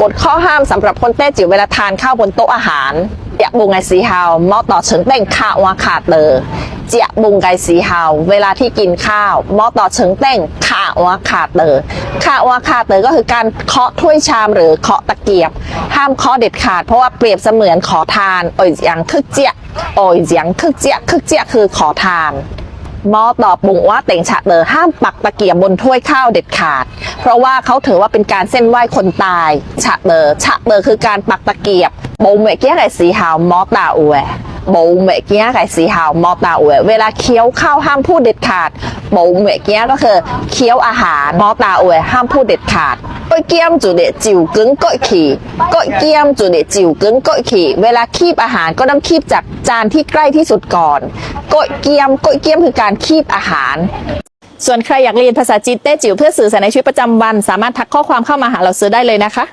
กฎข้อห้ามสำหรับคนแต้จิ๋วเวลาทานข้าวบนโต๊ะอาหารเจียบุงไงสีฮาวมอต่อเฉิงเต้งข้าวาขาดเตอเจียบุงไงสีฮาวเวลาที่กินข้าวมอต่อเฉิงเต้งข้าวาขาดเตอข้าวาขาดเตอก็คือการเคาะถ้วยชามหรือเคาะตะเกียบ ห้ามเคาะเด็ดขาดเพราะว่าเปรียบเสมือนขอทานโอยเจียงคึกเจียโอยเจียงคึกเจียคึกเจียคือขอทาน หมอตอบบุงว่าเต่งฉะเตอห้ามปักตะเกียบบนถ้วยข้าวเด็ดขาด เพราะว่าเขาถือว่าเป็นการเส้นไหว้คนตาย ฉะเตอฉะเตอคือการปักตะเกียบบงเมเกี้ยไก่สีหาวหมอตาอวยบงเมเกี้ยไก่สีหาวหมอตาอวยเวลาเคี้ยวข้าวห้ามพูดเด็ดขาดบงเมเกี้ยก็คือเคี้ยวอาหารหมอตาอวยห้ามพูดเด็ดขาด ก้อยเกี้ยมจุดเด็ดจิ๋วกึ้งก้อยขี่ก้อยเกี้ยมจุดเดจิ๋วกึ้งก้อยขี่เวลาคีบอาหารก็ต้องคีบจากจานที่ใกล้ที่สุดก่อนก้อยเกี้ยมก้อยเกี้ยมคือการคีบอาหารส่วนใครอยากเรียนภาษาจีนเต้จิ๋วเพื่อสื่อสารในชีวิตประจำวัน สามารถทักข้อความเข้ามาหาเราซื้อได้เลยนะคะ